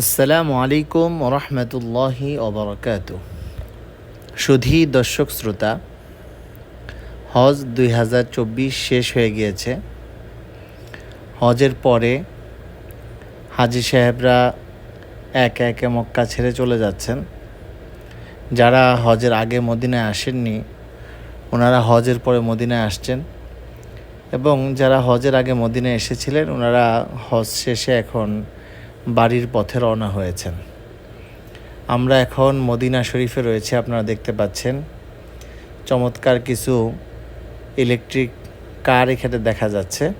আসসালামু আলাইকুম রহমতুল্লাহি ওবরাকাত। সুধী দর্শক শ্রোতা, হজ দুই হাজার চব্বিশ শেষ হয়ে গিয়েছে। হজের পরে হাজি সাহেবরা একে একে মক্কা ছেড়ে চলে যাচ্ছেন। যারা হজের আগে মদিনায় আসেননি, ওনারা হজের পরে মদিনায় আসছেন এবং যারা হজের আগে মদিনায় এসেছিলেন, ওনারা হজ শেষে এখন বাড়ির পথে রওনা হয়েছেন। আমরা এখন মদিনা শরীফে রয়েছে, আপনারা দেখতে পাচ্ছেন। চমৎকার কিছু ইলেকট্রিক কার এখানে দেখা যাচ্ছে।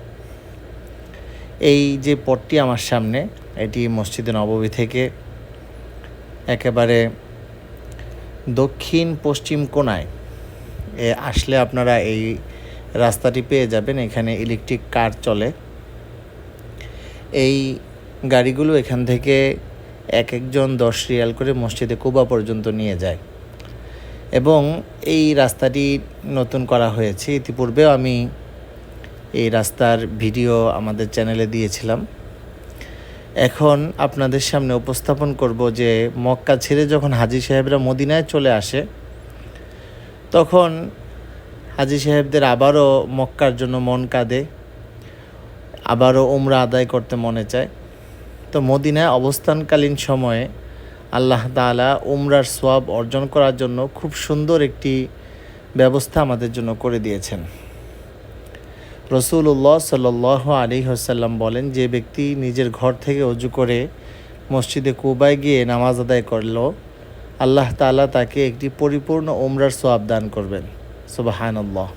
এই যে পথটি আমার সামনে, এটি মসজিদে নববী থেকে একেবারে দক্ষিণ পশ্চিম কোনায়। এ আসলে আপনারা এই রাস্তাটি পেয়ে যাবেন, এখানে ইলেকট্রিক কার চলে। এই গাড়িগুলো এখান থেকে এক একজন দশ রিয়াল করে মসজিদে কুবা পর্যন্ত নিয়ে যায়। এবং এই রাস্তাটি নতুন করা হয়েছে। ইতিপূর্বেও আমি এই রাস্তার ভিডিও আমাদের চ্যানেলে দিয়েছিলাম। এখন আপনাদের সামনে উপস্থাপন করব যে মক্কা ছেড়ে যখন হাজি সাহেবরা মদিনায় চলে আসে, তখন হাজি সাহেবদের আবারও মক্কার জন্য মন কাঁদে, আবারও উমরা আদায় করতে মনে চায়। তো মদিনায় অবস্থানকালীন সময়ে আল্লাহ তালা উমরার সোয়াব অর্জন করার জন্য খুব সুন্দর একটি ব্যবস্থা আমাদের জন্য করে দিয়েছেন। রসুল্লাহ সাল আলী হাসাল্লাম বলেন, যে ব্যক্তি নিজের ঘর থেকে অজু করে মসজিদে কুবায় গিয়ে নামাজ আদায় করল, আল্লাহ তালা তাকে একটি পরিপূর্ণ উমরার সোয়াব দান করবেন। সুবাহানল্লাহ।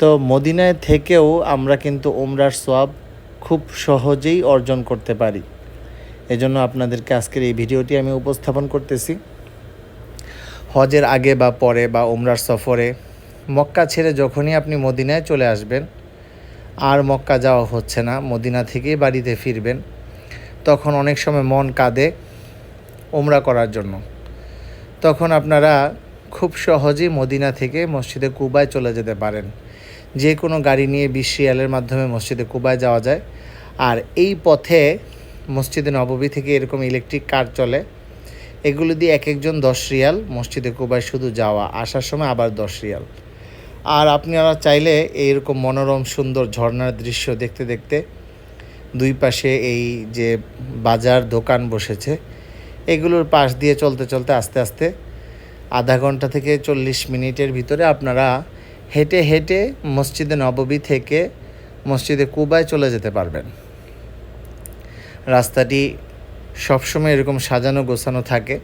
তো মদিনায় থেকেও আমরা কিন্তু উমরার সোয়াব খুব সহজেই অর্জন করতে পারি। এজন্য আপনাদেরকে আজকের এই ভিডিওটি আমি উপস্থাপন করতেছি। হজের আগে বা পরে বা উমরার সফরে মক্কা ছেড়ে যখনই আপনি মদিনায় চলে আসবেন, আর মক্কা যাওয়া হচ্ছে না, মদিনা থেকেই বাড়িতে ফিরবেন, তখন অনেক সময় মন কাঁদে উমরা করার জন্য। তখন আপনারা খুব সহজেই মদিনা থেকে মসজিদে কুবায় চলে যেতে পারেন। যে কোনো গাড়ি নিয়ে বিশ রিয়ালের মাধ্যমে মসজিদে কুবায় যাওয়া যায়। আর এই পথে মসজিদে নববী থেকে এরকম ইলেকট্রিক কার চলে। এগুলো দিয়ে এক একজন দশ রিয়াল মসজিদে কুবায় শুধু যাওয়া, আসার সময় আবার দশ রিয়াল। আর আপনারা চাইলে এইরকম মনোরম, সুন্দর ঝর্নার দৃশ্য দেখতে দেখতে দুই পাশে এই যে বাজার দোকান বসেছে, এগুলোর পাশ দিয়ে চলতে চলতে আস্তে আস্তে আধা ঘণ্টা থেকে চল্লিশ মিনিটের ভিতরে আপনারা হেঁটে হেঁটে মসজিদে নববী থেকে মসজিদে কুবায় চলে যেতে পারবেন। রাস্তাটি সবসময় এরকম সাজানো গোছানো থাকে।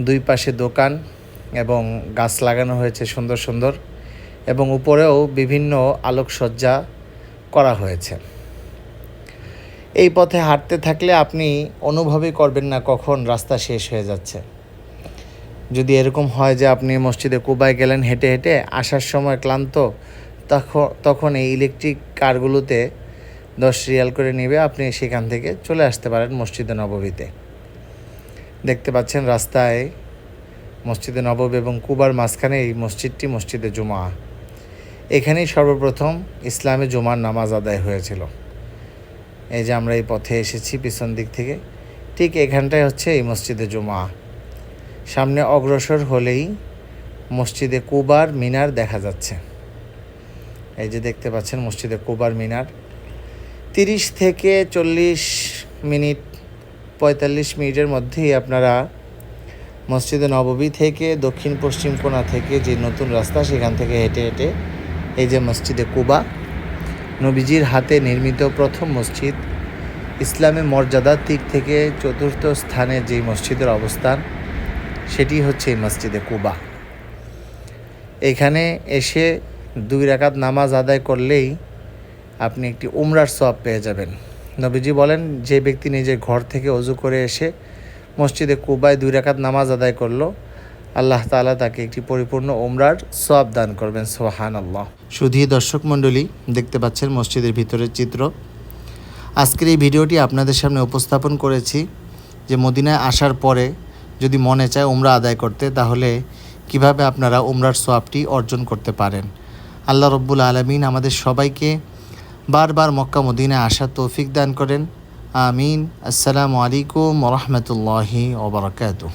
দুই পাশে দোকান এবং গাছ লাগানো হয়েছে সুন্দর সুন্দর এবং উপরেও বিভিন্ন আলোকসজ্জা করা হয়েছে। এই পথে হাঁটতে থাকলে আপনি অনুভবই করবেন না কখন রাস্তা শেষ হয়ে যাচ্ছে। যদি এরকম হয় যে আপনি মসজিদে কুবায় গেলেন হেঁটে হেঁটে আসার সময় ক্লান্ত তখন তখন এই ইলেকট্রিক কারগুলোতে দশ রিয়াল করে নেবে, আপনি সেখান থেকে চলে আসতে পারেন মসজিদে নববীতে। দেখতে পাচ্ছেন রাস্তায় মসজিদে নববী এবং কুবার মাঝখানে এই মসজিদটি মসজিদে জুমা এখানেই সর্বপ্রথম ইসলামে জুমার নামাজ আদায় হয়েছিল। এই যে আমরা এই পথে এসেছি পিছন দিক থেকে, ঠিক এখানটায় হচ্ছে এই মসজিদে জুমা সামনে অগ্রসর হলেই মসজিদে কুবার মিনার দেখা যাচ্ছে। এই যে দেখতে পাচ্ছেন মসজিদে কুবার মিনার। তিরিশ থেকে চল্লিশ মিনিট, পঁয়তাল্লিশ মিনিটের মধ্যেই আপনারা মসজিদে নববী থেকে দক্ষিণ পশ্চিম কোণা থেকে যে নতুন রাস্তা, সেখান থেকে হেঁটে হেঁটে এই যে মসজিদে কুবা, নবীজির হাতে নির্মিত প্রথম মসজিদ। ইসলামী মর্যাদার দিক থেকে চতুর্থ স্থানে যে মসজিদের অবস্থান সেটি হচ্ছে মসজিদে কুবা। এখানে এসে দুই রাকাত নামাজ আদায় করলেই আপনি একটি উমরার সব পেয়ে যাবেন। নবীজি বলেন, যে ব্যক্তি নিজের ঘর থেকে অজু করে এসে মসজিদে কুবায় দুই রাকাত নামাজ আদায় করল, আল্লাহ তালা তাকে একটি পরিপূর্ণ উমরার সব দান করবেন সোহান আল্লাহ শুধু দর্শক মণ্ডলী, দেখতে পাচ্ছেন মসজিদের ভিতরের চিত্র। আজকের এই ভিডিওটি আপনাদের সামনে উপস্থাপন করেছি যে মদিনায় আসার পরে যদি মনে চায় উমরা আদায় করতে, তাহলে কীভাবে আপনারা উমরার সোয়াবটি অর্জন করতে পারেন? আল্লাহ রব্বুল আলমিন আমাদের সবাইকে বারবার মক্কা মদিনায় আসার তৌফিক দান করেন। আমিন। আসসালামু আলাইকুম রহমতুল্লাহি ওবরাকাতুহ